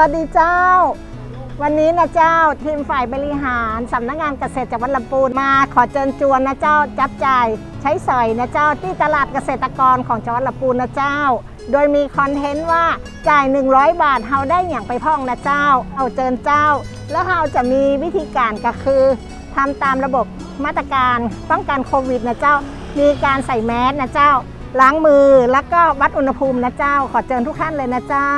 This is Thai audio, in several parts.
วัสดีเจ้า วันนี้นะเจ้าทีมฝ่ายบริหารสำนักงานเกษตรจังหวัดลำพูนมาขอเชิญชวนนะเจ้าจับจ่ายใช้สอยนะเจ้าที่ตลาดเกษตรกรของจังหวัดลำพูนนะเจ้า โดยมีคอนเทนต์ว่าจ่าย 100 บาทเฮาได้อย่างไปพ่องนะเจ้าเอาเจิญเจ้า แล้วเฮาจะมีวิธีการก็คือทำตามระบบมาตรการป้องกันโควิดนะเจ้า มีการใส่แมสนะเจ้า ล้างมือแล้วก็วัดอุณหภูมินะเจ้า ขอเชิญทุกท่านเลยนะเจ้า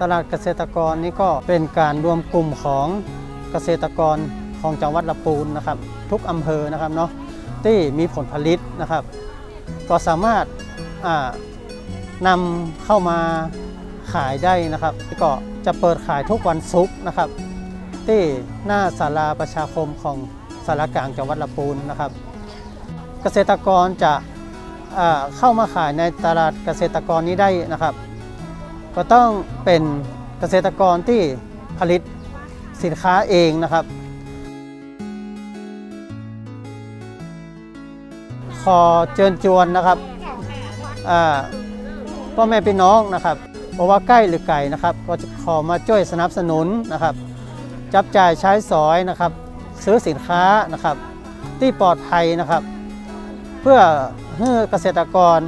ตลาดเกษตรกรนี่ก็เป็นการรวมกลุ่มของเกษตรกรของจังหวัดลำพูนนะครับ ทุกอำเภอนะครับเนาะที่มีผลผลิตนะครับ ก็สามารถนำเข้ามาขายได้นะครับก็จะเปิดขายทุกวันศุกร์นะครับ ที่หน้าศาลาประชาคมของสารกลางจังหวัดลำพูนนะครับ เกษตรกรจะเข้ามาขายในตลาดเกษตรกรนี้ได้นะครับ ก็ต้องเป็นเกษตรกรที่ผลิตสินค้าเองนะครับ ขอเชิญชวนนะครับพ่อแม่พี่น้องนะครับเพราะว่าใกล้หรือไกลนะครับ ก็จะขอมาช่วยสนับสนุนนะครับ จับจ่ายใช้สอยนะครับ ซื้อสินค้านะครับที่ปลอดภัยนะครับ เพื่อให้เกษตรกร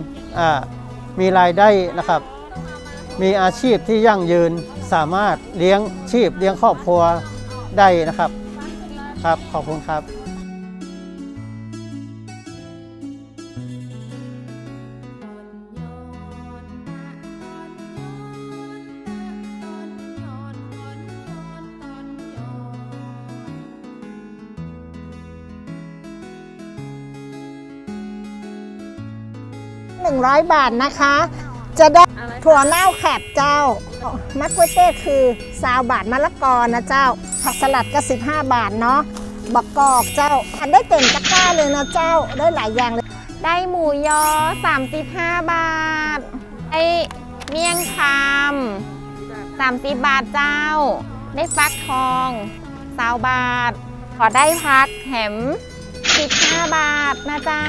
มีรายได้นะครับ มีอาชีพที่ยั่งยืนสามารถเลี้ยงชีพเลี้ยงครอบครัวได้นะครับ ครับขอบคุณครับ100 บาทนะคะ จะได้ ถั่วเน่าแขบเจ้า มักกวยเต้คือซาวบาทมะละกอนะเจ้า ผักสลัดก็ 15 บาทเนาะบักกอกเจ้าอันได้เต็มตะกร้าเลยนะเจ้าได้หลายอย่างเลย ได้หมูยอ 35 บาท ได้เมี่ยงคำ30 บาทเจ้า ได้ฟักทองสาวบาท ขอได้พักแหม15 บาทนะเจ้า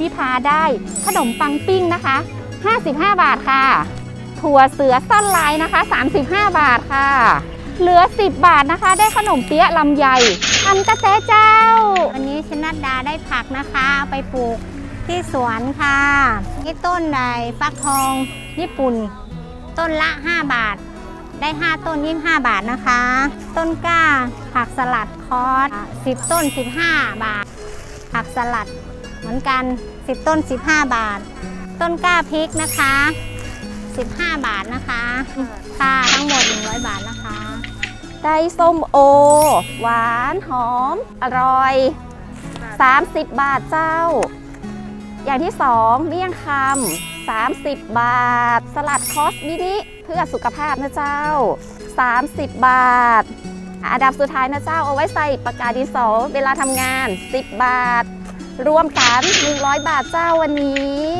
วิภาได้ขนมปังปิ้งนะคะ 55 บาทค่ะ ถั่วเสือสั้นลายนะคะ 35 บาทค่ะ เหลือ 10 บาทนะคะ ได้ขนมเปี๊ยะลำไยอันกระแตเจ้า วันนี้ชนัดดาได้ผักนะคะเอาไปปลูกที่สวนค่ะที่ต้นใดฟักทองญี่ปุ่น ต้นละ 5 บาท ได้ 5 ต้น 25 บาทนะคะ ต้นกล้า ผักสลัดคอส10 ต้น 15 บาท ผักสลัดเหมือนกัน 10 ต้น 15 บาท ต้นกล้าพริกนะคะ 15 บาทนะคะค่ะทั้งหมด 100 บาทนะคะ ได้ส้มโอ หวานหอม อร่อย 30 บาทเจ้า อย่างที่2เมี่ยงคำ30 บาท สลัดคอสมินิเพื่อสุขภาพนะเจ้า 30 บาทอันดับสุดท้ายนะเจ้าเอาไว้ใส่ปากกาดินสอเวลาทำงาน 10 บาท รวมกัน 100 บาทเจ้าวันนี้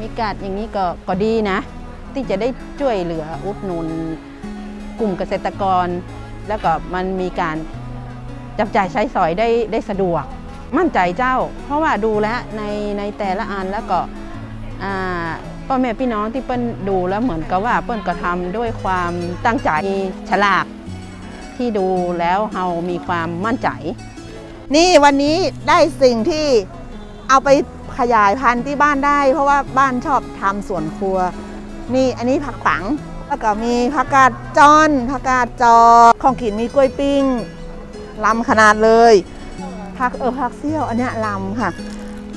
มีการอย่างนี้ก็ก็ดีนะ ที่จะได้ช่วยเหลืออุดหนุนกลุ่มเกษตรกร แล้วก็มันมีการจับจ่ายใช้สอยได้ได้สะดวก มั่นใจเจ้า เพราะว่าดูแลในในแต่ละอันแล้วก็พ่อแม่พี่น้องที่เปิ้นดูแล้วเหมือนกับว่าเปิ้นก็ทำด้วยความตั้งใจฉลากที่ดูแล้วเรามีความมั่นใจ นี่วันนี้ได้สิ่งที่เอาไป ขยายพันธุ์ที่บ้านได้ เพราะว่าบ้านชอบทำสวนครัว นี่อันนี้ผักปังแล้วก็มีผักกาดจอนผักกาดจอของกินมีกล้วยปิ้งลำขนาดเลยผักเออผักเซี่ยวอันเนี้ยลำค่ะ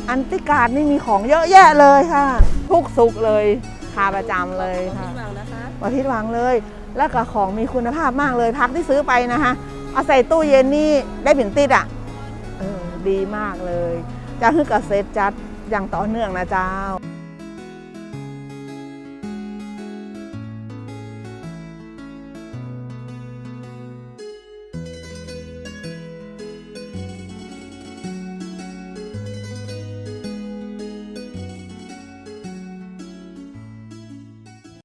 อันติการนี่มีของเยอะแยะเลยค่ะ ทุกสุกเลยทาประจำเลยค่ะมาพิดหวังเลย แล้วก็ของมีคุณภาพมากเลยพักที่ซื้อไปนะคะเอาใส่ตู้เย็นนี่ได้เป็นติดอะเออดีมากเลยจะให้เกษตรจัด อย่างต่อเนื่องนะเจ้า